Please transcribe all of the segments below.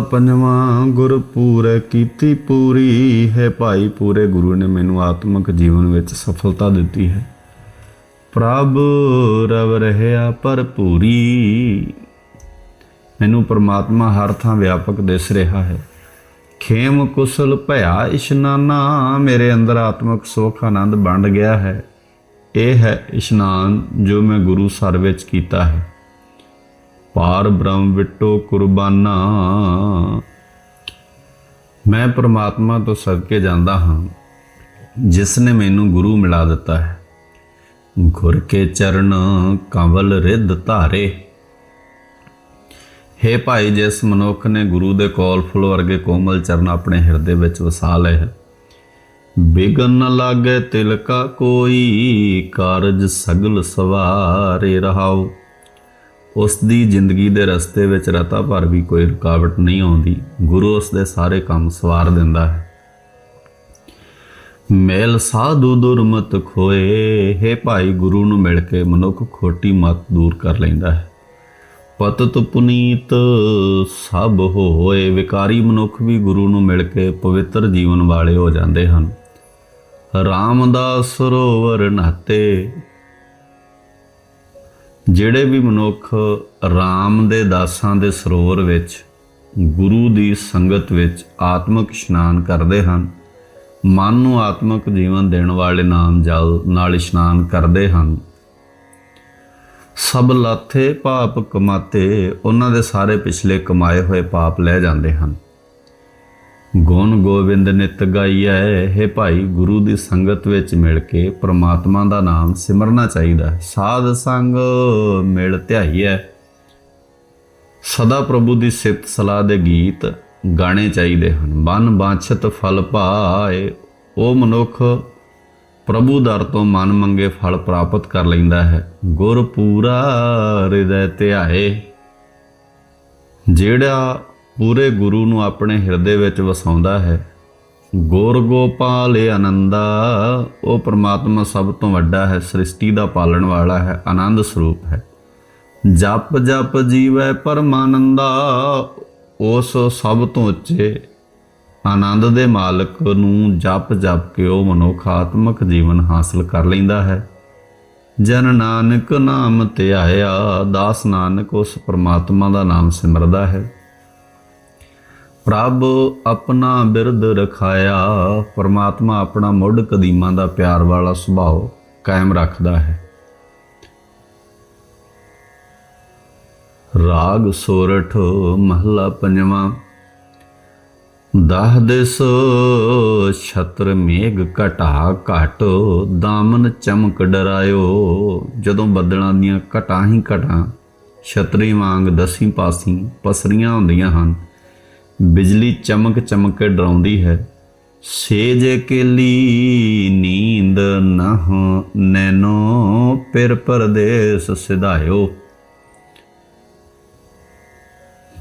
ਪੰਜਵਾਂ ਗੁਰ ਪੂਰੈ ਕੀਤੀ ਪੂਰੀ। ਹੈ ਭਾਈ, ਪੂਰੇ ਗੁਰੂ ਨੇ ਮੈਨੂੰ ਆਤਮਿਕ ਜੀਵਨ ਵਿੱਚ ਸਫਲਤਾ ਦਿੱਤੀ ਹੈ। ਪ੍ਰਭ, ਰਵ ਰਹਿਆ ਭਰਪੂਰੀ ਮੈਨੂੰ ਪ੍ਰਮਾਤਮਾ ਹਰ ਥਾਂ ਵਿਆਪਕ ਦਿਸ ਰਿਹਾ ਹੈ। ਖੇਮ ਕੁਸਲ ਭਇਆ ਇਸ਼ਨਾਨਾ, ਮੇਰੇ ਅੰਦਰ ਆਤਮਿਕ ਸੁਖ, ਆਨੰਦ ਵੰਡ ਗਿਆ ਹੈ। ਇਹ ਹੈ ਇਸ਼ਨਾਨ ਜੋ ਮੈਂ ਗੁਰੂ ਸਰ ਵਿੱਚ ਕੀਤਾ ਹੈ। ਪਾਰ ਬ੍ਰਹਮ ਵਿਟੋ ਕੁਰਬਾਨਾ। ਮੈਂ ਪ੍ਰਮਾਤਮਾ ਤੋਂ ਸਦਕੇ ਜਾਂਦਾ ਹਾਂ, ਜਿਸ ਨੇ ਮੈਨੂੰ ਗੁਰੂ ਮਿਲਾ ਦਿੱਤਾ ਹੈ। ਗੁਰ ਕੇ ਚਰਨ ਕੰਵਲ ਰਿੱਧ ਧਾਰੇ। ਹੇ ਭਾਈ, ਜਿਸ ਮਨੁੱਖ ਨੇ ਗੁਰੂ ਦੇ ਕੋਲ ਫੁੱਲ ਵਰਗੇ ਕੋਮਲ ਚਰਨ ਆਪਣੇ ਹਿਰਦੇ ਵਿੱਚ ਵਸਾ ਲਏ ਹੈ ਬਿਗਨ ਲਾਗੇ ਤਿਲਕਾ ਕੋਈ ਕਾਰਜ ਸਗਲ ਸਵਾਰੇ ਰਹਾਓ। ਉਸ ਦੀ ਜ਼ਿੰਦਗੀ ਦੇ ਰਸਤੇ ਵਿੱਚ ਰਤਾ ਭਰ ਵੀ ਕੋਈ ਰੁਕਾਵਟ ਨਹੀਂ ਆਉਂਦੀ। ਗੁਰੂ ਉਸ ਦੇ ਸਾਰੇ ਕੰਮ ਸਵਾਰ ਦਿੰਦਾ ਹੈ। ਮੇਲ ਸਾਧੂ ਦੁਰਮਤ ਖੋਏ, ਹੈ ਭਾਈ ਗੁਰੂ ਨੂੰ ਮਿਲ ਕੇ ਮਨੁੱਖ ਖੋਟੀ ਮਤ ਦੂਰ ਕਰ ਲੈਂਦਾ ਹੈ। ਪਤਤ ਪੁਨੀਤ ਸਭ ਹੋਏ, ਵਿਕਾਰੀ ਮਨੁੱਖ ਵੀ ਗੁਰੂ ਨੂੰ ਮਿਲ ਕੇ ਪਵਿੱਤਰ ਜੀਵਨ ਵਾਲੇ ਹੋ ਜਾਂਦੇ ਹਨ। ਰਾਮਦਾਸ ਸਰੋਵਰ ਨਹਾਤੇ ਜਿਹੜੇ ਵੀ ਮਨੁੱਖ RAM ਦੇ ਦਾਸਾਂ ਦੇ ਸਰੋਵਰ ਵਿੱਚ, ਗੁਰੂ ਦੀ ਸੰਗਤ ਵਿੱਚ ਆਤਮਿਕ ਇਸ਼ਨਾਨ ਕਰਦੇ ਹਨ, ਮਨ ਨੂੰ ਆਤਮਿਕ ਜੀਵਨ ਦੇਣ ਵਾਲੇ ਨਾਮ ਜਲ ਨਾਲ ਇਸ਼ਨਾਨ ਕਰਦੇ ਹਨ। ਸਭ ਲਾਥੇ ਪਾਪ ਕਮਾਤੇ, ਉਹਨਾਂ ਦੇ ਸਾਰੇ ਪਿਛਲੇ ਕਮਾਏ ਹੋਏ ਪਾਪ ਲੈ ਜਾਂਦੇ ਹਨ। ਗੁਣ ਗੋਬਿੰਦ ਨਿਤ ਗਾਈਐ, ਹੈ ਭਾਈ ਗੁਰੂ ਦੀ ਸੰਗਤ ਵਿੱਚ ਮਿਲ ਕੇ ਪ੍ਰਮਾਤਮਾ ਦਾ ਨਾਮ ਸਿਮਰਨਾ ਚਾਹੀਦਾ ਹੈ। ਸਾਧ ਸੰਗ ਮਿਲ ਧਿਆਈਐ। ਸਦਾ ਪ੍ਰਭੂ ਦੀ ਸਿਫਤ ਸਲਾਹ ਦੇ ਗੀਤ ਗਾਣੇ ਚਾਹੀਦੇ ਹਨ। ਬਨ ਬਾਛਤ ਫਲ ਪਾਏ, ਉਹ ਮਨੁੱਖ ਪ੍ਰਭੂ ਦਰ ਤੋਂ ਮਨ ਮੰਗੇ ਫਲ ਪ੍ਰਾਪਤ ਕਰ ਲੈਂਦਾ ਹੈ। ਗੁਰ ਪੂਰਾ ਹਿਰਦੈ ਧਿਆਏ, ਜਿਹੜਾ ਪੂਰੇ ਗੁਰੂ ਨੂੰ ਆਪਣੇ ਹਿਰਦੇ ਵਿੱਚ ਵਸਾਉਂਦਾ ਹੈ। ਗੁਰ ਗੋਪਾਲ ਆਨੰਦਾ, ਉਹ ਪ੍ਰਮਾਤਮਾ ਸਭ ਤੋਂ ਵੱਡਾ ਹੈ, ਸ੍ਰਿਸ਼ਟੀ ਦਾ ਪਾਲਣ ਵਾਲਾ ਹੈ, ਆਨੰਦ ਸਰੂਪ ਹੈ। ਜਪ ਜਪ ਜੀਵੈ ਪਰਮਾਨੰਦਾ, ਉਸ ਸਭ ਤੋਂ ਉੱਚੇ ਆਨੰਦ ਦੇ ਮਾਲਕ ਨੂੰ ਜਪ ਜਪ ਕੇ ਉਹ ਮਨੁੱਖ ਆਤਮਿਕ ਜੀਵਨ ਹਾਸਲ ਕਰ ਲੈਂਦਾ ਹੈ। ਜਨ ਨਾਨਕ ਨਾਮ ਧਿਆਇਆ ਦਾਸ ਨਾਨਕ ਉਸ ਪ੍ਰਮਾਤਮਾ ਦਾ ਨਾਮ ਸਿਮਰਦਾ ਹੈ। ਪ੍ਰਭ ਆਪਣਾ ਬਿਰਧ ਰਖਾਇਆ, ਪਰਮਾਤਮਾ ਆਪਣਾ ਮੁੱਢ ਕਦੀਮਾਂ ਦਾ ਪਿਆਰ ਵਾਲਾ ਸੁਭਾਅ ਕਾਇਮ ਰੱਖਦਾ ਹੈ। ਰਾਗ ਸੋਰਠ ਮਹਲਾ ਪੰਜਵਾਂ, ਦਹ ਦਿਸ ਛਤਰ ਮੇਘ ਘਟਾ ਘਟ, ਦਾਮਨ ਚਮਕ ਡਰਾਇਓ, ਜਦੋਂ ਬੱਦਲਾਂ ਦੀਆਂ ਘਟਾਂ ਹੀ ਘਟਾਂ, ਛਤਰੀ ਵਾਂਗ ਦਸੀਂ ਪਾਸੀਂ ਪਸਰੀਆਂ ਹੁੰਦੀਆਂ ਹਨ। ਬਿਜਲੀ ਚਮਕ ਚਮਕ ਕੇ ਡਰਾਉਂਦੀ ਹੈ। ਸੇਜ ਕੇਲੀ ਨੀਂਦ ਨਹ ਨੈਨੋ ਪਿਰ ਪਰਦੇਸ ਸਿਧਾਇਓ।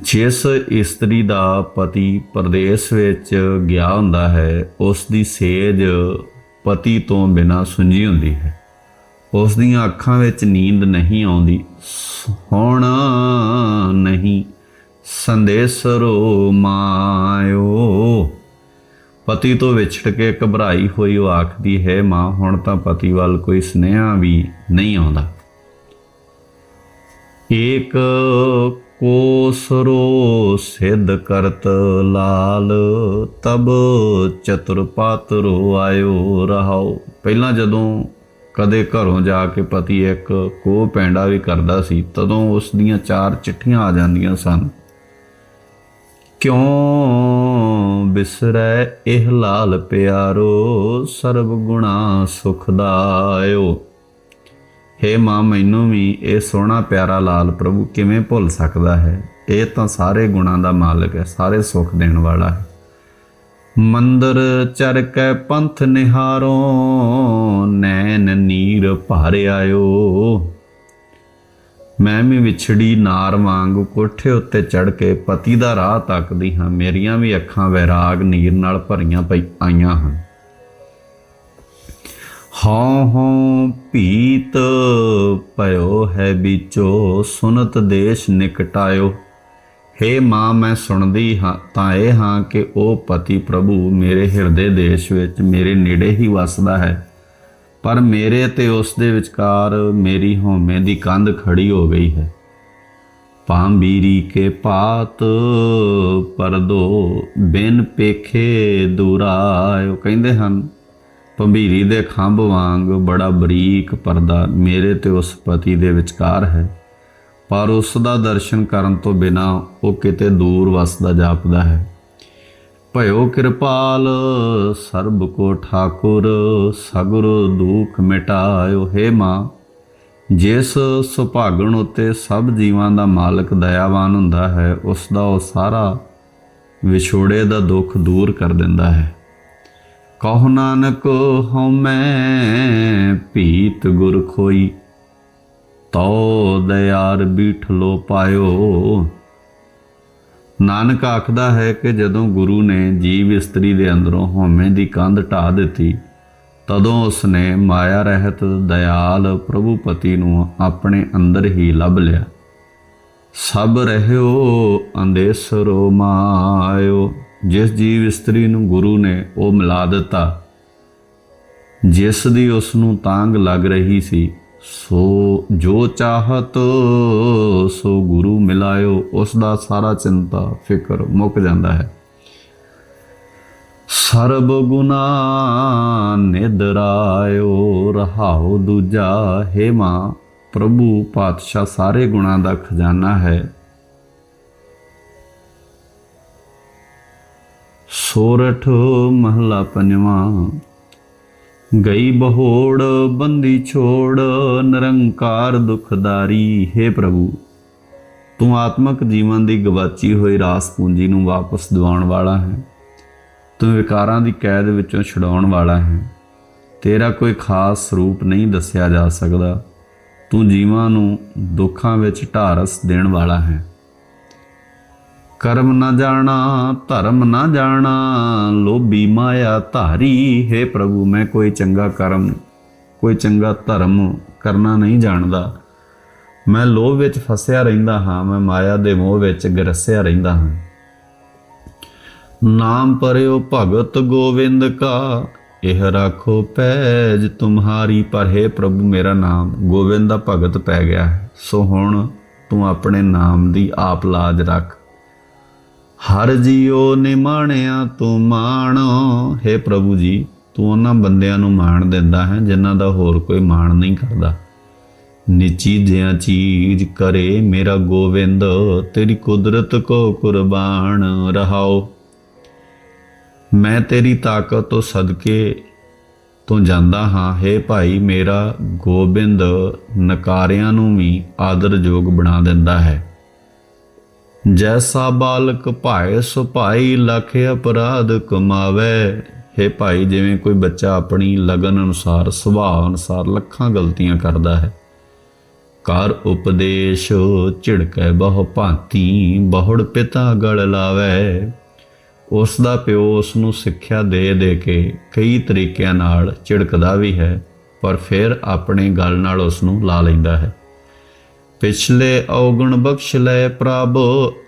ਜਿਸ ਇਸਤਰੀ ਦਾ ਪਤੀ ਪਰਦੇਸ ਵਿੱਚ ਗਿਆ ਹੁੰਦਾ ਹੈ ਉਸ ਦੀ ਸੇਜ ਪਤੀ ਤੋਂ ਬਿਨਾ ਸੁੰਜੀ ਹੁੰਦੀ ਹੈ। ਉਸ ਦੀਆਂ ਅੱਖਾਂ ਵਿੱਚ ਨੀਂਦ ਨਹੀਂ ਆਉਂਦੀ, ਸੋਹਣਾ ਨਹੀਂ ਸੰਦੇਸਰੋ ਮਾਇਓ ਪਤੀ ਤੋਂ ਵਿਛੜ ਕੇ ਘਬਰਾਈ ਹੋਈ ਉਹ ਆਖਦੀ, ਹੈ ਮਾਂ, ਹੁਣ ਤਾਂ ਪਤੀ ਵੱਲ ਕੋਈ ਸੁਨੇਹਾ ਵੀ ਨਹੀਂ ਆਉਂਦਾ। ਏਕ ਕੋਸਰੋ ਸਿੱਧ ਕਰਤ ਲਾਲ, ਤਬ ਚਤੁਰ ਰੋ ਆਇਓ ਰਹਾਓ। ਪਹਿਲਾਂ ਜਦੋਂ ਕਦੇ ਘਰੋਂ ਜਾ ਕੇ ਪਤੀ ਇੱਕ ਕੋਹ ਪੈਂਡਾ ਵੀ ਕਰਦਾ ਸੀ, ਤਦੋਂ ਉਸ ਦੀਆਂ ਚਾਰ ਚਿੱਠੀਆਂ ਆ ਜਾਂਦੀਆਂ ਸਨ। ਕਿਉਂ ਬਿਸਰੈ ਇਹ ਲਾਲ ਪਿਆਰੋ, ਸਰਬ ਗੁਣਾ ਸੁਖਦਾਇਓ ਹੇ ਮਾਂ, ਮੈਨੂੰ ਵੀ ਇਹ ਸੋਹਣਾ ਪਿਆਰਾ ਲਾਲ ਪ੍ਰਭੂ ਕਿਵੇਂ ਭੁੱਲ ਸਕਦਾ ਹੈ? ਇਹ ਤਾਂ ਸਾਰੇ ਗੁਣਾਂ ਦਾ ਮਾਲਕ ਹੈ, ਸਾਰੇ ਸੁੱਖ ਦੇਣ ਵਾਲਾ ਹੈ। ਮੰਦਰ ਚਰ ਕੈ ਪੰਥ ਨਿਹਾਰੋ, ਨੈਣ ਨੀਰ ਭਰ ਆਇਓ। ਮੈਂ ਵੀ ਵਿਛੜੀ ਨਾਰ ਵਾਂਗ ਕੋਠੇ ਉੱਤੇ ਚੜ ਕੇ ਪਤੀ ਦਾ ਰਾਹ ਤੱਕਦੀ ਹਾਂ। ਮੇਰੀਆਂ ਵੀ ਅੱਖਾਂ ਵੈਰਾਗ ਨੀਰ ਨਾਲ ਭਰੀਆਂ ਪਈ ਆਈਆਂ ਹਨ। ਹਉ ਹਉ ਭੀਤ ਭਇਓ ਹੈ ਵਿਚੋ, ਸੁਨਤ ਦੇਸ਼ ਨਿਕਟਾਇਓ। ਹੇ ਮਾਂ, ਮੈਂ ਸੁਣਦੀ ਹਾਂ, ਤਾਂ ਇਹ ਹਾਂ ਕਿ ਉਹ ਪਤੀ ਪ੍ਰਭੂ ਮੇਰੇ ਹਿਰਦੇ ਦੇਸ਼ ਵਿੱਚ ਮੇਰੇ ਨੇੜੇ ਹੀ ਵਸਦਾ ਹੈ। ਪਰ ਮੇਰੇ ਤੇ ਉਸ ਦੇ ਵਿਚਕਾਰ ਮੇਰੀ ਹੋਮੇ ਦੀ ਕੰਧ ਖੜੀ ਹੋ ਗਈ ਹੈ। ਪਾਂਬੀਰੀ ਕੇ ਪਾਤ ਪਰਦੋ ਬਿਨ ਪੇਖੇ ਦੁਰਾਇਓ ਕਹਿੰਦੇ ਹਨ ਪੰਬੀਰੀ ਦੇ ਖੰਭ ਵਾਂਗ ਬੜਾ ਬਰੀਕ ਪਰਦਾ ਮੇਰੇ ਤੇ ਉਸ ਪਤੀ ਦੇ ਵਿਚਕਾਰ ਹੈ। ਪਰ ਉਸ ਦਾ ਦਰਸ਼ਨ ਕਰਨ ਤੋਂ ਬਿਨਾ ਉਹ ਕਿਤੇ ਦੂਰ ਵਸਦਾ ਜਾਪਦਾ ਹੈ। ਭਇਓ ਕਿਰਪਾਲ, ਸਰਬ ਕੋ ਠਾਕੁਰ, ਸਗੁਰ ਦੁਖ ਮਿਟਾਇਓ ਹੈ ਮਾਂ। ਜਿਸ ਸੁਭਾਗਣ ਉਤੇ ਸਭ ਜੀਵਾਂ ਦਾ ਮਾਲਕ ਦਇਆਵਾਨ ਹੁੰਦਾ ਹੈ, ਉਸ ਦਾ ਉਹ ਸਾਰਾ ਵਿਛੋੜੇ ਦਾ ਦੁੱਖ ਦੂਰ ਕਰ ਦਿੰਦਾ ਹੈ। ਕਹੋ ਨਾਨਕ ਹਉਮੈ ਭੀਤ ਗੁਰ ਖੋਈ ਤੋ ਦਇਆਰ ਬੀਠਲੋ ਪਾਇਓ। ਨਾਨਕ ਆਖਦਾ ਹੈ ਕਿ ਜਦੋਂ ਗੁਰੂ ਨੇ ਜੀਵ ਇਸਤਰੀ ਦੇ ਅੰਦਰੋਂ ਹਉਮੈ ਦੀ ਕੰਧ ਢਾ ਦਿੱਤੀ, ਤਦੋਂ ਉਸਨੇ ਮਾਇਆ ਰਹਿਤ ਦਇਆਲ ਪ੍ਰਭੂ ਪਤੀ ਨੂੰ ਆਪਣੇ ਅੰਦਰ ਹੀ ਲੱਭ ਲਿਆ। ਸਭ ਰਹਿਓ ਅੰਦੇਸਰੋ ਮਾਇਓ, ਜਿਸ ਜੀਵ ਇਸਤਰੀ ਨੂੰ ਗੁਰੂ ਨੇ ਉਹ ਮਿਲਾ ਦਿੱਤਾ। ਜਿਸ ਦੀ ਉਸ ਨੂੰ ਤਾਂਗ ਲੱਗ ਰਹੀ ਸੀ ਸੋ ਜੋ ਚਾਹਤ, ਸੋ ਗੁਰੂ ਮਿਲਾਇਓ ਉਸ ਦਾ ਸਾਰਾ ਚਿੰਤਾ, ਫਿਕਰ ਮੁੱਕ ਜਾਂਦਾ ਹੈ। ਸਰਬ ਗੁਨਾ ਨਿਦਰਾਇਓ, ਰਹਾਉ ਦੂਜਾ ਹੈ ਮਾਂ ਪ੍ਰਭੂ ਪਾਤਸ਼ਾਹ ਸਾਰੇ ਗੁਣਾ ਦਾ ਖਜ਼ਾਨਾ ਹੈ। ਸੋਰਠ ਮਹਲਾ ਪੰਜਵਾਂ ਗਈ ਬਹੋੜ, ਬੰਦੀ ਛੋੜ, ਨਿਰੰਕਾਰ ਦੁਖਦਾਰੀ, ਹੈ ਪ੍ਰਭੂ। ਤੂੰ ਆਤਮਕ ਜੀਵਨ ਦੀ ਗਵਾਚੀ ਹੋਈ ਰਾਸ ਪੂੰਜੀ ਨੂੰ ਵਾਪਸ ਦਿਵਾਉਣ ਵਾਲਾ ਹੈ। ਤੂੰ ਵਿਕਾਰਾਂ ਦੀ ਕੈਦ ਵਿੱਚੋਂ ਛੁਡਾਉਣ ਵਾਲਾ ਹੈ। ਤੇਰਾ ਕੋਈ ਖਾਸ ਸਰੂਪ ਨਹੀਂ ਦੱਸਿਆ ਜਾ ਸਕਦਾ। ਤੂੰ ਜੀਵਾਂ ਨੂੰ ਦੁੱਖਾਂ ਵਿੱਚ ਢਾਰਸ ਦੇਣ ਵਾਲਾ ਹੈ। ਕਰਮ ਨਾ ਜਾਣਾ, ਧਰਮ ਨਾ ਜਾਣਾ, ਲੋਭੀ ਮਾਇਆ ਧਾਰੀ, ਹੈ ਪ੍ਰਭੂ, ਮੈਂ ਕੋਈ ਚੰਗਾ ਕਰਮ, ਕੋਈ ਚੰਗਾ ਧਰਮ ਕਰਨਾ ਨਹੀਂ ਜਾਣਦਾ। ਮੈਂ ਲੋਭ ਵਿੱਚ ਫਸਿਆ ਰਹਿੰਦਾ ਹਾਂ, ਮੈਂ ਮਾਇਆ ਦੇ ਮੋਹ ਵਿੱਚ ਗਰਸਿਆ ਰਹਿੰਦਾ ਹਾਂ। ਨਾਮ ਪਰਿਓ ਭਗਤ ਗੋਵਿੰਦ ਕਾ, ਇਹ ਰੱਖੋ ਪੈਜ ਤੁਮਹਾਰੀ, ਪਰ ਹੈ ਪ੍ਰਭੂ, ਮੇਰਾ ਨਾਮ ਗੋਵਿੰਦ ਦਾ ਭਗਤ ਪੈ ਗਿਆ ਹੈ। ਸੋ ਹੁਣ ਤੂੰ ਆਪਣੇ ਨਾਮ ਦੀ ਆਪ ਲਾਜ ਰੱਖ। ਹਰ ਜੀਓ ਨਿਮਾਣਿਆ ਤੂੰ ਮਾਣ। ਹੈ ਪ੍ਰਭੂ ਜੀ, ਤੂੰ ਉਹਨਾਂ ਬੰਦਿਆਂ ਨੂੰ ਮਾਣ ਦਿੰਦਾ ਹੈ, ਜਿਨ੍ਹਾਂ ਦਾ ਹੋਰ ਕੋਈ ਮਾਣ ਨਹੀਂ ਕਰਦਾ। ਨਿਚੀ ਜਿਆਂ ਚੀਜ਼ ਕਰੇ ਮੇਰਾ ਗੋਵਿੰਦ, ਤੇਰੀ ਕੁਦਰਤ ਕੋ ਕੁਰਬਾਨ ਰਹਾਓ। ਮੈਂ ਤੇਰੀ ਤਾਕਤ ਤੋਂ ਸਦਕੇ ਤੋਂ ਜਾਂਦਾ ਹਾਂ। हे ਭਾਈ, ਮੇਰਾ ਗੋਬਿੰਦ ਨਕਾਰਿਆਂ ਨੂੰ ਵੀ ਆਦਰਯੋਗ ਬਣਾ ਦਿੰਦਾ ਹੈ। ਜੈਸਾ ਬਾਲਕ ਭਾਏ ਸੁਭਾਈ ਲੱਖ ਅਪਰਾਧ ਕਮਾਵੇ। हे ਭਾਈ, ਜਿਵੇਂ ਕੋਈ ਬੱਚਾ ਆਪਣੀ ਲਗਨ ਅਨੁਸਾਰ, ਸੁਭਾਅ ਅਨੁਸਾਰ ਲੱਖਾਂ ਗਲਤੀਆਂ ਕਰਦਾ ਹੈ। ਕਰ ਉਪਦੇਸ਼, ਝਿੜਕੈ ਬਹੁ ਭਾਂਤੀ, ਬਹੁੜ ਪਿਤਾ ਗਲ ਲਾਵੇ। ਉਸ ਦਾ ਪਿਓ ਉਸ ਨੂੰ ਸਿੱਖਿਆ ਦੇ ਦੇ ਕੇ ਕਈ ਤਰੀਕਿਆਂ ਨਾਲ ਝਿੜਕਦਾ ਵੀ ਹੈ, ਪਰ ਫਿਰ ਆਪਣੇ ਗਲ ਨਾਲ ਉਸ ਨੂੰ ਲਾ ਲੈਂਦਾ ਹੈ। ਪਿਛਲੇ ਔਗਣ ਬਖਸ਼ ਲੈ ਪ੍ਰਭ,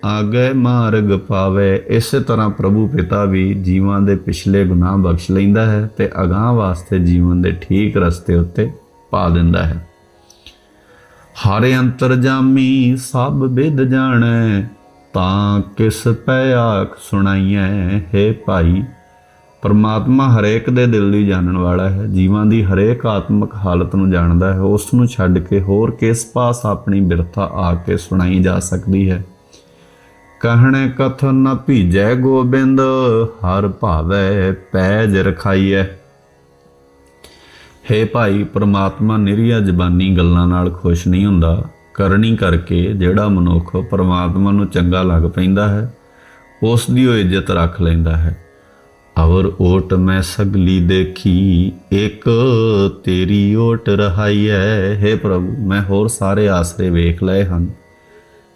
ਆਗੇ ਮਾਰਗ ਪਾਵੇ। ਇਸੇ ਤਰ੍ਹਾਂ ਪ੍ਰਭੂ ਪਿਤਾ ਵੀ ਜੀਵਾਂ ਦੇ ਪਿਛਲੇ ਗੁਨਾਹ ਬਖਸ਼ ਲੈਂਦਾ ਹੈ ਤੇ ਅਗਾਹ ਵਾਸਤੇ ਜੀਵਨ ਦੇ ਠੀਕ ਰਸਤੇ ਉੱਤੇ ਪਾ ਦਿੰਦਾ ਹੈ। ਹਰ ਅੰਤਰਜਾਮੀ ਸਭ ਵਿਦ ਜਾਣੈ, ਤਾਂ ਕਿਸ ਪੈ ਆਖ ਸੁਣਾਈਐ, ਹੈ ਭਾਈ ਪਰਮਾਤਮਾ ਹਰੇਕ ਦੇ ਦਿਲ ਦੀ ਜਾਣਨ ਵਾਲਾ ਹੈ, ਜੀਵਾਂ ਦੀ ਹਰੇਕ ਆਤਮਿਕ ਹਾਲਤ ਨੂੰ ਜਾਣਦਾ ਹੈ, ਉਸ ਨੂੰ ਛੱਡ ਕੇ ਹੋਰ ਕਿਸ ਪਾਸ ਆਪਣੀ ਬਿਰਥਾ ਆ ਕੇ ਸੁਣਾਈ ਜਾ ਸਕਦੀ ਹੈ? ਕਹਿਣੇ ਕਥਨ ਨ ਭੀਜੈ ਗੋਬਿੰਦ, ਹਰ ਭਾਵੈ ਪੈਜ ਰਖਾਈਐ। ਹੇ ਭਾਈ, ਪ੍ਰਮਾਤਮਾ ਨਿਰੀਆ ਜ਼ਬਾਨੀ ਗੱਲਾਂ ਨਾਲ ਖੁਸ਼ ਨਹੀਂ ਹੁੰਦਾ। ਕਰਨੀ ਕਰਕੇ ਜਿਹੜਾ ਮਨੁੱਖ ਪ੍ਰਮਾਤਮਾ ਨੂੰ ਚੰਗਾ ਲੱਗ ਪੈਂਦਾ ਹੈ, ਉਸ ਦੀ ਉਹ ਇੱਜ਼ਤ ਰੱਖ ਲੈਂਦਾ ਹੈ। ਅਵਰ ਓਟ ਮੈਂ ਸਗਲੀ ਦੇਖੀ, ਇੱਕ ਤੇਰੀ ਓਟ ਰਹਾਈ ਹੈ हे ਪ੍ਰਭੂ, ਮੈਂ ਹੋਰ ਸਾਰੇ ਆਸਰੇ ਵੇਖ ਲਏ ਹਨ।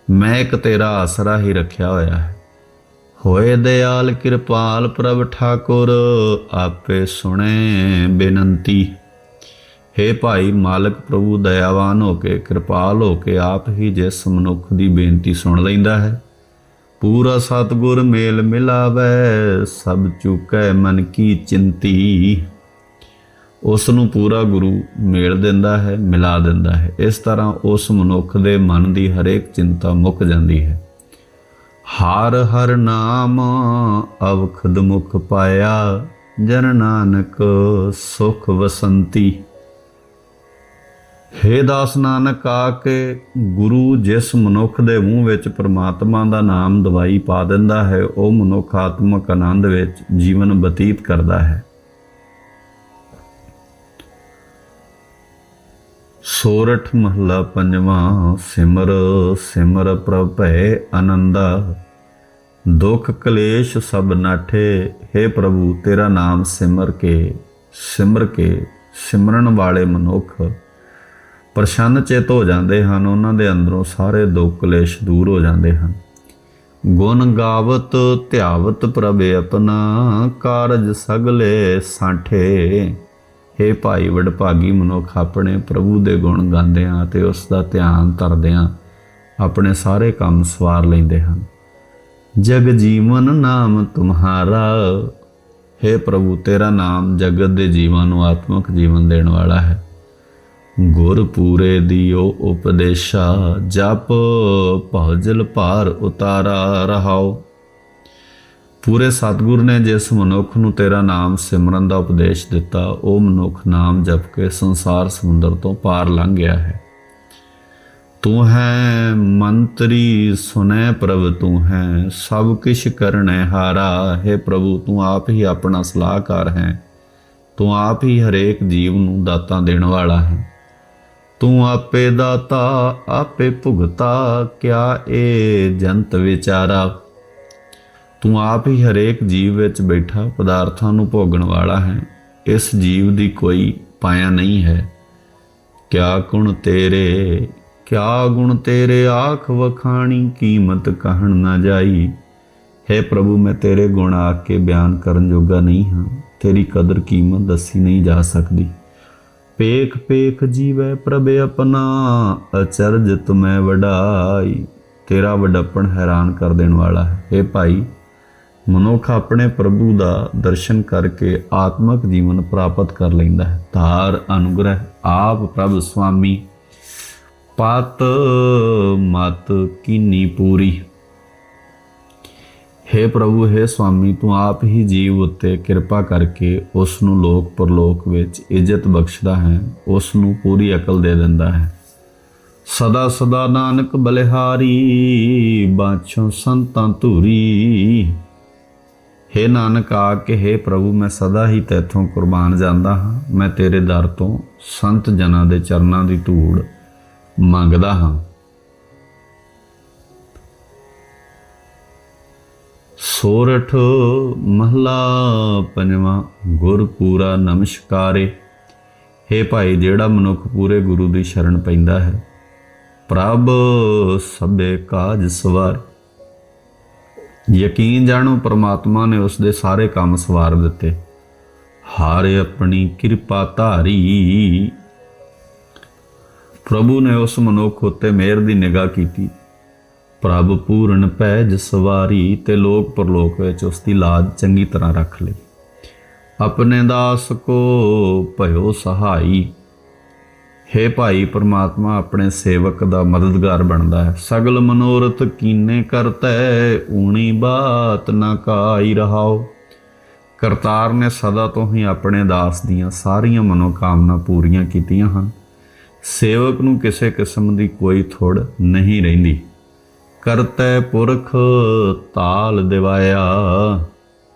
ਮੈਂ ਇੱਕ ਤੇਰਾ ਆਸਰਾ ਹੀ ਰੱਖਿਆ ਹੋਇਆ ਹੈ। ਹੋਏ ਦਿਆਲ ਕਿਰਪਾਲ ਪ੍ਰਭ ਠਾਕੁਰ, ਆਪੇ ਸੁਣੇ ਬੇਨੰਤੀ। हे ਭਾਈ ਮਾਲਕ ਪ੍ਰਭੂ, ਦਇਆਵਾਨ ਹੋ ਕੇ, ਕਿਰਪਾਲ ਹੋ ਕੇ ਆਪ ਹੀ ਜਿਸ ਮਨੁੱਖ ਦੀ ਬੇਨਤੀ ਸੁਣ ਲੈਂਦਾ ਹੈ। ਪੂਰਾ ਸਤਗੁਰ ਮੇਲ ਮਿਲਾਵੇ, ਸਭ ਚੁਕੈ ਮਨ ਕੀ ਚਿੰਤੀ। ਉਸ ਨੂੰ ਪੂਰਾ ਗੁਰੂ ਮੇਲ ਦਿੰਦਾ ਹੈ, ਮਿਲਾ ਦਿੰਦਾ ਹੈ। ਇਸ ਤਰ੍ਹਾਂ ਉਸ ਮਨੁੱਖ ਦੇ ਮਨ ਦੀ ਹਰੇਕ ਚਿੰਤਾ ਮੁੱਕ ਜਾਂਦੀ ਹੈ। ਹਰ ਹਰ ਨਾਮ ਅਵਖਦ ਮੁਖ ਪਾਇਆ, ਜਨ ਨਾਨਕ ਸੁਖ ਵਸੰਤੀ। ਹੇ ਦਾਸ ਨਾਨਕ, ਆ ਕੇ ਗੁਰੂ ਜਿਸ ਮਨੁੱਖ ਦੇ ਮੂੰਹ ਵਿੱਚ ਪ੍ਰਮਾਤਮਾ ਦਾ ਨਾਮ ਦਵਾਈ ਪਾ ਦਿੰਦਾ ਹੈ, ਉਹ ਮਨੁੱਖ ਆਤਮਕ ਆਨੰਦ ਵਿੱਚ ਜੀਵਨ ਬਤੀਤ ਕਰਦਾ ਹੈ। ਸੋਰਠ ਮਹਲਾ ਪੰਜਵਾਂ, ਸਿਮਰ ਸਿਮਰ ਪ੍ਰਭ ਭੈ ਆਨੰਦਾ। ਦੁਖ ਕਲੇਸ਼ ਸਭ ਨਾਠੇ हे ਪ੍ਰਭੂ ਤੇਰਾ ਨਾਮ ਸਿਮਰ ਕੇ ਸਿਮਰ ਕੇ ਸਿਮਰਨ ਵਾਲੇ ਮਨੁੱਖ। ਪ੍ਰਸੰਨ ਚਿਤ ਹੋ ਜਾਂਦੇ ਹਨ, ਉਹਨਾਂ ਦੇ ਅੰਦਰੋਂ ਸਾਰੇ ਦੁੱਖ ਕਲੇਸ਼ ਦੂਰ ਹੋ ਜਾਂਦੇ ਹਨ। ਗੁਣ ਗਾਵਤ ਧਿਆਵਤ ਪ੍ਰਭ ਆਪਣਾ, ਕਾਰਜ ਸਗਲੇ ਸਾਠੇ। ਹੇ ਭਾਈ ਵਡਭਾਗੀ ਮਨੁੱਖ, ਆਪਣੇ ਪ੍ਰਭੂ ਦੇ ਗੁਣ ਗਾਉਂਦਿਆਂ ਤੇ ਉਸ ਦਾ ਧਿਆਨ ਧਰਦਿਆਂ ਆਪਣੇ ਸਾਰੇ ਕੰਮ ਸਵਾਰ ਲੈਂਦੇ ਹਨ। ਜਗ ਜੀਵਨ ਨਾਮ ਤੁਮਹਾਰਾ। ਹੇ ਪ੍ਰਭੂ, ਤੇਰਾ ਨਾਮ ਜਗਤ ਦੇ ਜੀਵਾਂ ਨੂੰ ਆਤਮਿਕ ਜੀਵਨ ਦੇਣ ਵਾਲਾ ਹੈ। ਗੁਰ ਪੂਰੇ ਦਿਓ ਉਪਦੇਸ਼ਾ, ਜਪ ਭਜਲ ਭਾਰ ਉਤਾਰਾ ਰਹਾਓ। ਪੂਰੇ ਸਤਿਗੁਰ ਨੇ ਜਿਸ ਮਨੁੱਖ ਨੂੰ ਤੇਰਾ ਨਾਮ ਸਿਮਰਨ ਦਾ ਉਪਦੇਸ਼ ਦਿੱਤਾ, ਉਹ ਮਨੁੱਖ ਨਾਮ ਜਪ ਕੇ ਸੰਸਾਰ ਸਮੁੰਦਰ ਤੋਂ ਪਾਰ ਲੰਘ ਗਿਆ ਹੈ। ਤੂੰ ਹੈ ਮੰਤਰੀ ਸੁਨੈ ਪ੍ਰਭ ਤੂੰ ਹੈ, ਸਭ ਕਿਛ ਕਰਨੈ ਹਾਰਾ, ਹੈ ਪ੍ਰਭੂ ਤੂੰ ਆਪ ਹੀ ਆਪਣਾ ਸਲਾਹਕਾਰ ਹੈ, ਤੂੰ ਆਪ ਹੀ ਹਰੇਕ ਜੀਵ ਨੂੰ ਦਾਤਾਂ ਦੇਣ ਵਾਲਾ ਹੈ। ਤੂੰ ਆਪੇ ਦਾਤਾ, ਆਪੇ ਭੁਗਤਾ, ਕਿਆ ਏ ਜੰਤ ਵਿਚਾਰਾ? ਤੂੰ ਆਪ ਹੀ ਹਰੇਕ ਜੀਵ ਵਿੱਚ ਬੈਠਾ, ਪਦਾਰਥਾਂ ਨੂੰ ਭੋਗਣ ਵਾਲਾ ਹੈ। ਇਸ ਜੀਵ ਦੀ ਕੋਈ ਪਾਇਆ ਨਹੀਂ ਹੈ। ਕਿਆ ਗੁਣ ਤੇਰੇ, ਕਿਆ ਗੁਣ ਤੇਰੇ ਆਖ ਵਖਾਣੀ, ਕੀਮਤ ਕਹਿਣ ਨਾ ਜਾਈ। ਹੈ ਪ੍ਰਭੂ, ਮੈਂ ਤੇਰੇ ਗੁਣ ਆਖ ਕੇ ਬਿਆਨ ਕਰਨ ਜੋਗਾ ਨਹੀਂ ਹਾਂ। ਤੇਰੀ ਕਦਰ ਕੀਮਤ ਦੱਸੀ ਨਹੀਂ ਜਾ ਸਕਦੀ। ਪੇਖ ਪੇਖ ਜੀਵੈ ਪ੍ਰਭ ਆਪਣਾ ਅਚਰਜ ਤੁਮੈ ਵਡਾਈ। ਤੇਰਾ ਵਡੱਪਣ ਹੈਰਾਨ ਕਰ ਦੇਣ ਵਾਲਾ ਹੈ। ਇਹ ਭਾਈ, ਮਨੁੱਖ ਆਪਣੇ ਪ੍ਰਭੂ ਦਾ ਦਰਸ਼ਨ ਕਰਕੇ ਆਤਮਿਕ ਜੀਵਨ ਪ੍ਰਾਪਤ ਕਰ ਲੈਂਦਾ ਹੈ। ਧਾਰ, ਅਨੁਗ੍ਰਹਿ, ਆਪ ਪ੍ਰਭ ਸੁਆਮੀ। ਪਤ ਮਤ ਕੀਨੀ ਪੂਰੀ। हे ਪ੍ਰਭੂ हे ਸੁਆਮੀ ਤੂੰ ਆਪ ਹੀ ਜੀਵ ਉੱਤੇ ਕਿਰਪਾ ਕਰਕੇ ਉਸ ਨੂੰ ਲੋਕ ਪਰਲੋਕ ਵਿੱਚ ਇੱਜ਼ਤ ਬਖਸ਼ਦਾ ਹੈ ਉਸ ਨੂੰ ਪੂਰੀ ਅਕਲ ਦੇ ਦਿੰਦਾ ਹੈ ਸਦਾ ਸਦਾ ਨਾਨਕ ਬਲਿਹਾਰੀ ਬਾਛੋਂ ਸੰਤਾਂ ਧੂਰੀ हे ਨਾਨਕ ਆ ਕੇ हे ਪ੍ਰਭੂ ਮੈਂ ਸਦਾ ਹੀ ਤੇਥੋਂ ਕੁਰਬਾਨ ਜਾਂਦਾ ਹਾਂ ਮੈਂ ਤੇਰੇ ਦਰ ਤੋਂ ਸੰਤ ਜਨਾਂ ਦੇ ਚਰਨਾਂ ਦੀ ਧੂੜ ਮੰਗਦਾ ਹਾਂ ਸੋਰਠ ਮਹਲਾ ਪੰਜਵਾਂ ਗੁਰ ਪੂਰਾ ਨਮਸਕਾਰੇ। हे ਭਾਈ, ਜਿਹੜਾ ਮਨੁੱਖ ਪੂਰੇ ਗੁਰੂ ਦੀ ਸ਼ਰਨ ਪੈਂਦਾ ਹੈ, ਪ੍ਰਭ ਸਭੇ ਕਾਜ ਸਵਾਰ। ਯਕੀਨ ਜਾਣੋ, ਪ੍ਰਮਾਤਮਾ ਨੇ ਉਸ ਦੇ ਸਾਰੇ ਕੰਮ ਸਵਾਰ ਦਿੱਤੇ। ਹਾਰੇ ਆਪਣੀ ਕਿਰਪਾ ਧਾਰੀ। ਪ੍ਰਭੂ ਨੇ ਉਸ ਮਨੁੱਖ ਉੱਤੇ ਮਿਹਰ ਦੀ ਨਿਗਾਹ ਕੀਤੀ। ਪ੍ਰਭ ਪੂਰਨ ਪੈਜ ਸਵਾਰੀ ਤੇ ਲੋਕ ਪਰਲੋਕ ਵਿੱਚ ਉਸ ਦੀ ਲਾਜ ਚੰਗੀ ਤਰ੍ਹਾਂ ਰੱਖ ਲਈ ਆਪਣੇ ਦਾਸ ਕੋ ਭਇਓ ਸਹਾਈ। हे ਭਾਈ, ਪ੍ਰਮਾਤਮਾ ਆਪਣੇ ਸੇਵਕ ਦਾ ਮਦਦਗਾਰ ਬਣਦਾ ਹੈ। ਸਗਲ ਮਨੋਰਥ ਕੀਨੇ ਕਰਤੈ, ਊਣੀ ਬਾਤ ਨਾ ਕਾਈ ਰਹਾਓ। ਕਰਤਾਰ ਨੇ ਸਦਾ ਤੋਂ ਹੀ ਆਪਣੇ ਦਾਸ ਦੀਆਂ ਸਾਰੀਆਂ ਮਨੋਕਾਮਨਾ ਪੂਰੀਆਂ ਕੀਤੀਆਂ ਹਨ। ਸੇਵਕ ਨੂੰ ਕਿਸੇ ਕਿਸਮ ਦੀ ਕੋਈ ਥੋੜ ਨਹੀਂ ਰਹਿੰਦੀ। ਕਰਤੈ ਪੁਰਖ ਤਾਲ ਦਿਵਾਇਆ।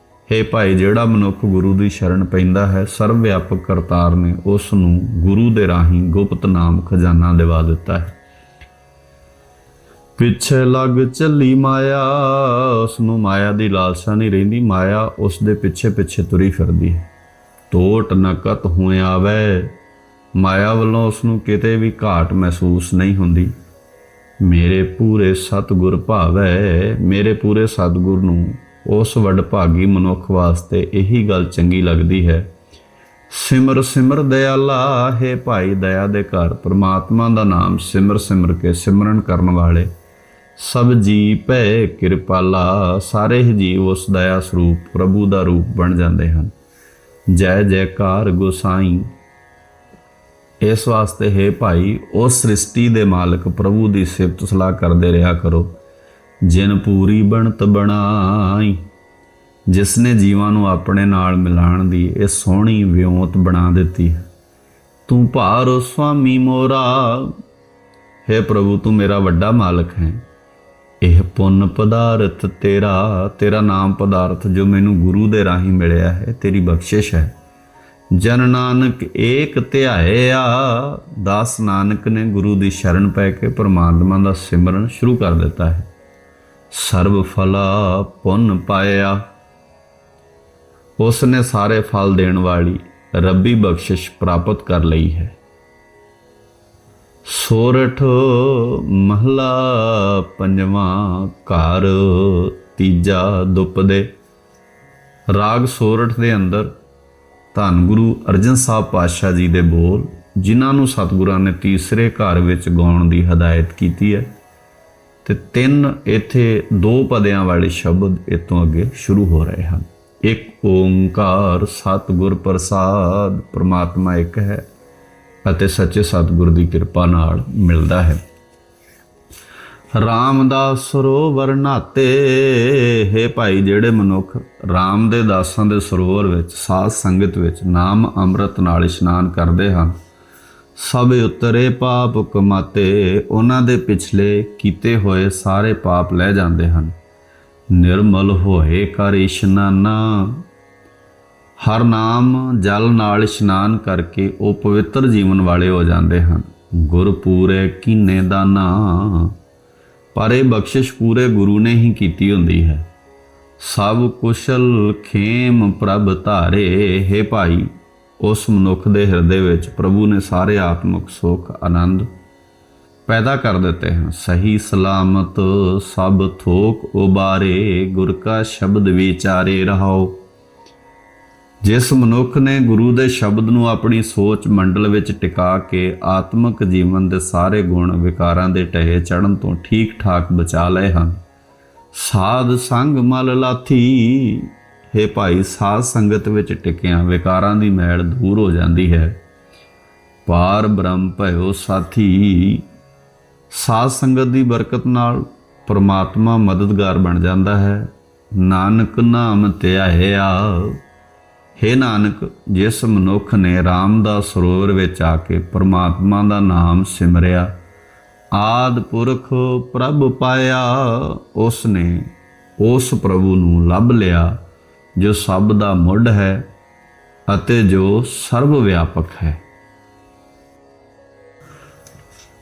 हे ਭਾਈ, ਜਿਹੜਾ ਮਨੁੱਖ ਗੁਰੂ ਦੀ ਸ਼ਰਨ ਪੈਂਦਾ ਹੈ ਸਰਵ ਵਿਆਪਕ ਕਰਤਾਰ ਨੇ ਉਸ ਨੂੰ ਗੁਰੂ ਦੇ ਰਾਹੀਂ ਗੁਪਤ ਨਾਮ ਖਜ਼ਾਨਾ ਦਿਵਾ ਦਿੱਤਾ ਹੈ। ਪਿੱਛੇ ਲੱਗ ਚੱਲੀ ਮਾਇਆ ਉਸ ਨੂੰ ਮਾਇਆ ਦੀ ਲਾਲਸਾ ਨਹੀਂ ਰਹਿੰਦੀ, ਮਾਇਆ ਉਸ ਦੇ ਪਿੱਛੇ ਪਿੱਛੇ ਤੁਰੀ ਫਿਰਦੀ ਹੈ। ਟੋਟ ਨਕਤ ਹੋਇ ਆਵੇ, ਮਾਇਆ ਵੱਲੋਂ ਉਸ ਨੂੰ ਕਿਤੇ ਵੀ ਘਾਟ ਮਹਿਸੂਸ ਨਹੀਂ ਹੁੰਦੀ। ਮੇਰੇ ਪੂਰੇ ਸਤਿਗੁਰ ਭਾਵੈ, ਮੇਰੇ ਪੂਰੇ ਸਤਿਗੁਰ ਨੂੰ। ਉਸ ਵੱਡ ਭਾਗੀ ਮਨੁੱਖ ਵਾਸਤੇ ਇਹੀ ਗੱਲ ਚੰਗੀ ਲੱਗਦੀ ਹੈ। ਸਿਮਰ ਸਿਮਰ ਦਇਆਲਾ ਹੈ ਭਾਈ ਦਇਆ ਦੇ ਘਰ। ਪ੍ਰਮਾਤਮਾ ਦਾ ਨਾਮ ਸਿਮਰ ਸਿਮਰ ਕੇ ਸਿਮਰਨ ਕਰਨ ਵਾਲੇ। ਸਭ ਜੀ ਭੈ ਕਿਰਪਾਲਾ, ਸਾਰੇ ਹੀ ਜੀਵ ਉਸ ਦਇਆ ਸਰੂਪ, ਪ੍ਰਭੂ ਦਾ ਰੂਪ ਬਣ ਜਾਂਦੇ ਹਨ। ਜੈ ਜੈਕਾਰ ਗੁਸਾਈ ਇਸ ਵਾਸਤੇ, ਹੈ ਭਾਈ ਉਸ ਸ੍ਰਿਸ਼ਟੀ ਦੇ ਮਾਲਕ ਪ੍ਰਭੂ ਦੀ ਸਿਫਤ ਸਲਾਹ ਕਰਦੇ ਰਿਹਾ ਕਰੋ। ਜਿਨ ਪੂਰੀ ਬਣਤ ਬਣਾਈ ਜਿਸ ਨੇ ਜੀਵਾਂ ਨੂੰ ਆਪਣੇ ਨਾਲ ਮਿਲਾਣ ਦੀ ਇਹ ਸੋਹਣੀ ਵਿਉਂਤ ਬਣਾ ਦਿੱਤੀ ਹੈ। ਤੂੰ ਭਾਰੋ ਸੁਆਮੀ ਮੋਰਾ। ਹੈ ਪ੍ਰਭੂ, ਤੂੰ ਮੇਰਾ ਵੱਡਾ ਮਾਲਕ ਹੈ। ਇਹ ਪੁੰਨ ਪਦਾਰਥ ਤੇਰਾ ਤੇਰਾ ਨਾਮ ਪਦਾਰਥ ਜੋ ਮੈਨੂੰ ਗੁਰੂ ਦੇ ਰਾਹੀਂ ਮਿਲਿਆ ਹੈ, ਤੇਰੀ ਬਖਸ਼ਿਸ਼ ਹੈ। ਜਨ ਨਾਨਕ ਏਕ ਧਿਆਇਆ। ਦਾਸ ਨਾਨਕ ਨੇ ਗੁਰੂ ਦੀ ਸ਼ਰਨ ਪੈ ਕੇ ਪਰਮਾਤਮਾ ਦਾ ਸਿਮਰਨ ਸ਼ੁਰੂ ਕਰ ਦਿੱਤਾ ਹੈ। ਸਰਬ ਫਲਾ ਪੁੰਨ ਪਾਇਆ। ਉਸ ਨੇ ਸਾਰੇ ਫਲ ਦੇਣ ਵਾਲੀ ਰੱਬੀ ਬਖਸ਼ਿਸ਼ ਪ੍ਰਾਪਤ ਕਰ ਲਈ ਹੈ। ਸੋਰਠ ਮਹਲਾ ਪੰਜਵਾਂ ਘਰ ਤੀਜਾ ਦੁਪਦੇ ਰਾਗ ਸੋਰਠ ਦੇ ਅੰਦਰ ਧੰਨ ਗੁਰੂ ਅਰਜਨ ਸਾਹਿਬ ਪਾਤਸ਼ਾਹ ਜੀ ਦੇ ਬੋਲ, ਜਿਨ੍ਹਾਂ ਨੂੰ ਸਤਿਗੁਰਾਂ ਨੇ ਤੀਸਰੇ ਘਰ ਵਿੱਚ ਗਾਉਣ ਦੀ ਹਦਾਇਤ ਕੀਤੀ ਹੈ। ਤੇ ਤਿੰਨ ਇੱਥੇ ਦੋ ਪਦਿਆਂ ਵਾਲੇ ਸ਼ਬਦ ਇਤੋਂ ਅੱਗੇ ਸ਼ੁਰੂ ਹੋ ਰਹੇ ਹਨ। ਇੱਕ ਓੰਕਾਰ ਸਤਿਗੁਰ ਪ੍ਰਸਾਦ, ਪ੍ਰਮਾਤਮਾ ਇੱਕ ਹੈ ਅਤੇ ਸੱਚੇ ਸਤਿਗੁਰ ਦੀ ਕਿਰਪਾ ਨਾਲ ਮਿਲਦਾ ਹੈ। RAM ਦਾ ਸਰੋਵਰ ਨਾਤੇ। ਹੈ ਭਾਈ ਜਿਹੜੇ ਮਨੁੱਖ RAM ਦੇ ਦਾਸਾਂ ਦੇ ਸਰੋਵਰ ਵਿੱਚ, ਸਾਧ ਸੰਗਤ ਵਿੱਚ ਨਾਮ ਅੰਮ੍ਰਿਤ ਨਾਲ ਇਸ਼ਨਾਨ ਕਰਦੇ ਹਨ, ਸਭ ਉਤਰੇ ਪਾਪ ਕਮਾਤੇ, ਉਹਨਾਂ ਦੇ ਪਿਛਲੇ ਕੀਤੇ ਹੋਏ ਸਾਰੇ ਪਾਪ ਲੈ ਜਾਂਦੇ ਹਨ। ਨਿਰਮਲ ਹੋਏ ਕਰ ਇਸ਼ਨਾਨਾ। ਹਰ ਨਾਮ ਜਲ ਨਾਲ ਇਸ਼ਨਾਨ ਕਰਕੇ ਉਹ ਪਵਿੱਤਰ ਜੀਵਨ ਵਾਲੇ ਹੋ ਜਾਂਦੇ ਹਨ। ਗੁਰ ਪੂਰੇ ਕੀਨੇ ਦਾਨਾ। ਪਰ ਇਹ ਬਖਸ਼ਿਸ਼ ਪੂਰੇ ਗੁਰੂ ਨੇ ਹੀ ਕੀਤੀ ਹੁੰਦੀ ਹੈ। ਸਭ ਕੁਸ਼ਲ ਖੇਮ ਪ੍ਰਭ ਧਾਰੇ, ਹੈ ਭਾਈ, ਉਸ ਮਨੁੱਖ ਦੇ ਹਿਰਦੇ ਵਿੱਚ ਪ੍ਰਭੂ ਨੇ ਸਾਰੇ ਆਤਮਿਕ ਸੁਖ, ਆਨੰਦ ਪੈਦਾ ਕਰ ਦਿੱਤੇ ਹਨ। ਸਹੀ ਸਲਾਮਤ ਸਭ ਥੋਕ ਉਬਾਰੇ, ਗੁਰ ਕਾ ਸ਼ਬਦ ਵਿਚਾਰੇ ਰਹਾਓ। ਜਿਸ ਮਨੁੱਖ ਨੇ ਗੁਰੂ ਦੇ ਸ਼ਬਦ ਨੂੰ ਆਪਣੀ ਸੋਚ ਮੰਡਲ ਵਿੱਚ ਟਿਕਾ ਕੇ ਆਤਮਿਕ ਜੀਵਨ ਦੇ ਸਾਰੇ ਗੁਣ ਵਿਕਾਰਾਂ ਦੇ ਟਹੇ ਚੜਨ ਤੋਂ ਠੀਕ ਠਾਕ ਬਚਾ ਲਏ ਹਨ। ਸਾਧ ਸੰਗ ਮਲ ਲਾਥੀ, ਹੇ ਭਾਈ ਸਾਧ ਸੰਗਤ ਵਿੱਚ ਟਿਕਿਆਂ ਵਿਕਾਰਾਂ ਦੀ ਮੈਲ ਦੂਰ ਹੋ ਜਾਂਦੀ ਹੈ। ਪਾਰ ਬ੍ਰਹਮ ਭਇਓ ਸਾਥੀ, ਸਾਧ ਸੰਗਤ ਦੀ ਬਰਕਤ ਨਾਲ ਪਰਮਾਤਮਾ ਮਦਦਗਾਰ ਬਣ ਜਾਂਦਾ ਹੈ। ਨਾਨਕ ਨਾਮ ਧਿਆਇਆ ਹੇ ਨਾਨਕ, ਜਿਸ ਮਨੁੱਖ ਨੇ ਰਾਮ ਦਾ ਸਰੋਵਰ ਵਿੱਚ ਆ ਕੇ ਪ੍ਰਮਾਤਮਾ ਦਾ ਨਾਮ ਸਿਮਰਿਆ, ਆਦ ਪੁਰਖ ਪ੍ਰਭ ਪਾਇਆ ਉਸ ਨੇ ਉਸ ਪ੍ਰਭੂ ਨੂੰ ਲੱਭ ਲਿਆ, ਜੋ ਸਭ ਦਾ ਮੁੱਢ ਹੈ ਅਤੇ ਜੋ ਸਰਵ ਵਿਆਪਕ ਹੈ।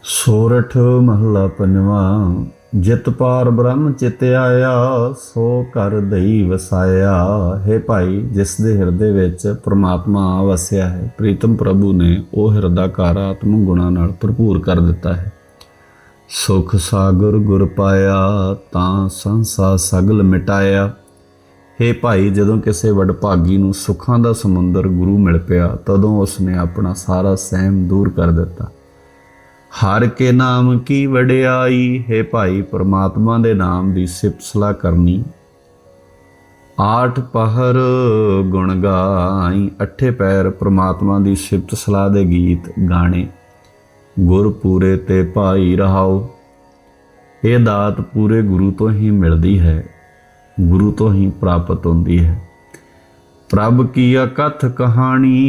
ਸੋਰਠ ਮਹਲਾ ਪੰਜਵਾਂ। ਜਿਤ ਪਾਰ ਬ੍ਰਹਮ ਚਿਤ ਆਇਆ, ਸੋ ਕਰ ਦਈ ਵਸਾਇਆ। ਹੈ ਭਾਈ, ਜਿਸ ਦੇ ਹਿਰਦੇ ਵਿੱਚ ਪ੍ਰਮਾਤਮਾ ਵਸਿਆ ਹੈ, ਪ੍ਰੀਤਮ ਪ੍ਰਭੂ ਨੇ ਉਹ ਹਿਰਦਾ ਘਰ ਆਤਮ ਗੁਣਾ ਨਾਲ ਭਰਪੂਰ ਕਰ ਦਿੱਤਾ ਹੈ। ਸੁਖ ਸਾਗਰ ਗੁਰ ਪਾਇਆ, ਤਾਂ ਸੰਸਾ ਸਗਲ ਮਿਟਾਇਆ। ਹੇ ਭਾਈ, ਜਦੋਂ ਕਿਸੇ ਵਡਭਾਗੀ ਨੂੰ ਸੁੱਖਾਂ ਦਾ ਸਮੁੰਦਰ ਗੁਰੂ ਮਿਲ ਪਿਆ, ਤਦੋਂ ਉਸ ਨੇ ਆਪਣਾ ਸਾਰਾ ਸਹਿਮ ਦੂਰ ਕਰ ਦਿੱਤਾ। ਹਰ ਕੇ ਨਾਮ ਕੀ ਵਡਿਆਈ? ਹੈ ਭਾਈ ਪ੍ਰਮਾਤਮਾ ਦੇ ਨਾਮ ਦੀ ਸਿਫਤ ਸਲਾਹ ਕਰਨੀ। ਆਠ ਪਹਰ ਗੁਣ ਗਾਈ, ਅੱਠੇ ਪੈਰ ਪ੍ਰਮਾਤਮਾ ਦੀ ਸਿਫਤ ਸਲਾਹ ਦੇ ਗੀਤ ਗਾਣੇ। ਗੁਰ ਪੂਰੇ ਤੇ ਭਾਈ ਰਹਾਓ। ਇਹ ਦਾਤ ਪੂਰੇ ਗੁਰੂ ਤੋਂ ਹੀ ਮਿਲਦੀ ਹੈ, ਗੁਰੂ ਤੋਂ ਹੀ ਪ੍ਰਾਪਤ ਹੁੰਦੀ ਹੈ। ਪ੍ਰਭ ਕੀ ਅਕਥ ਕਹਾਣੀ?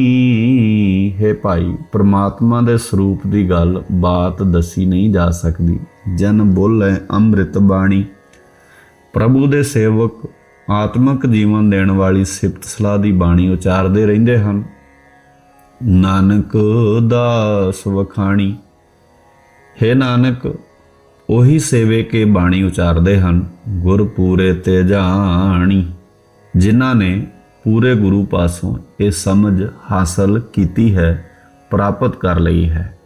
ਹੈ ਭਾਈ, ਪ੍ਰਮਾਤਮਾ ਦੇ ਸਰੂਪ ਦੀ ਗੱਲ ਬਾਤ ਦਸੀ ਨਹੀਂ ਜਾ ਸਕਦੀ। ਜਨ ਬੋਲੇ ਅੰਮ੍ਰਿਤ ਬਾਣੀ। ਪ੍ਰਭੂ ਦੇ ਸੇਵਕ ਆਤਮਿਕ ਜੀਵਨ ਦੇਣ ਵਾਲੀ ਸਿਫਤ ਸਲਾਹ ਦੀ ਬਾਣੀ ਉਚਾਰਦੇ ਰਹਿੰਦੇ ਹਨ। ਨਾਨਕ ਦਾਸ ਵਖਾਣੀ। ਹੈ ਨਾਨਕ, ਉਹੀ ਸੇਵੇ ਕੇ ਬਾਣੀ ਉਚਾਰਦੇ ਹਨ। ਗੁਰ ਪੂਰੇ ਤੇ ਜਾਣੀ। ਜਿਨ੍ਹਾਂ ਨੇ ਪੂਰੇ ਗੁਰੂ ਪਾਸੋਂ ਇਹ ਸਮਝ ਹਾਸਲ ਕੀਤੀ ਹੈ ਪ੍ਰਾਪਤ ਕਰ ਲਈ ਹੈ।